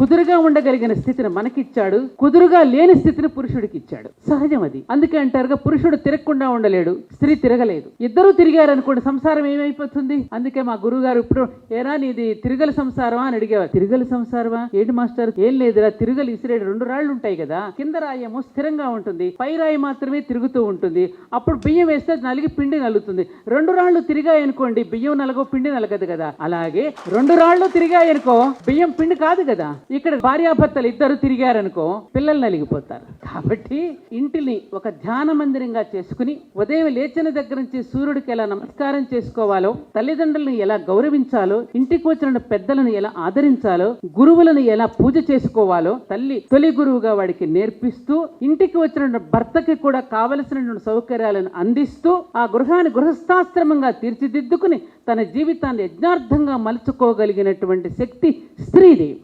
కుదురుగా ఉండగలిగిన స్థితిని మనకిచ్చాడు కుదురుగా లేని స్థితిని పురుషుడికి ఇచ్చాడు సహజం అది. అందుకే అంటారుగా పురుషుడు తిరగకుండా ఉండలేడు స్త్రీ తిరగలేదు. ఇద్దరూ తిరిగారు అనుకోండి సంసారం ఏమైపోతుంది? అందుకే మా గురువు గారు ఇప్పుడు ఏరా నీది తిరుగల సంసారమా? అని అడిగేవారు. తిరుగల సంసారమా? ఏంటి మాస్టర్? ఏం లేదురా తిరగలు ఇసిరేడు రెండు రాళ్ళు ఉంటాయి కదా కింద రాయేమో స్థిరంగా ఉంటుంది పై రాయి మాత్రమే తిరుగుతూ ఉంటుంది అప్పుడు బియ్యం వేస్తే నలిగి పిండి నలుగుతుంది రెండు రాళ్ళు తిరిగాయి అనుకోండి బియ్యం నలగో పిండి నలగదు కదా. అలాగే రెండు రాళ్ళు తిరిగాయి అనుకో బియ్యం పిండి కాదు కదా. ఇక్కడ భార్యాభర్తలు ఇద్దరు తిరిగారనుకో పిల్లలు నలిగిపోతారు. కాబట్టి ఇంటిని ఒక ధ్యాన మందిరంగా చేసుకుని ఉదయం లేచిన దగ్గర నుంచి సూర్యుడికి ఎలా నమస్కారం చేసుకోవాలో తల్లిదండ్రులను ఎలా గౌరవించాలో ఇంటికి వచ్చిన పెద్దలను ఎలా ఆదరించాలో గురువులను ఎలా పూజ చేసుకోవాలో తల్లి తొలి గురువుగా వాడికి నేర్పిస్తూ ఇంటికి వచ్చిన భర్తకి కూడా కావలసినటువంటి సౌకర్యాలను అందిస్తూ ఆ గృహాన్ని గృహస్థాశ్రమంగా తీర్చిదిద్దుకుని తన జీవితాన్ని యజ్ఞార్థంగా మలుచుకోగలిగినటువంటి శక్తి స్త్రీదేవి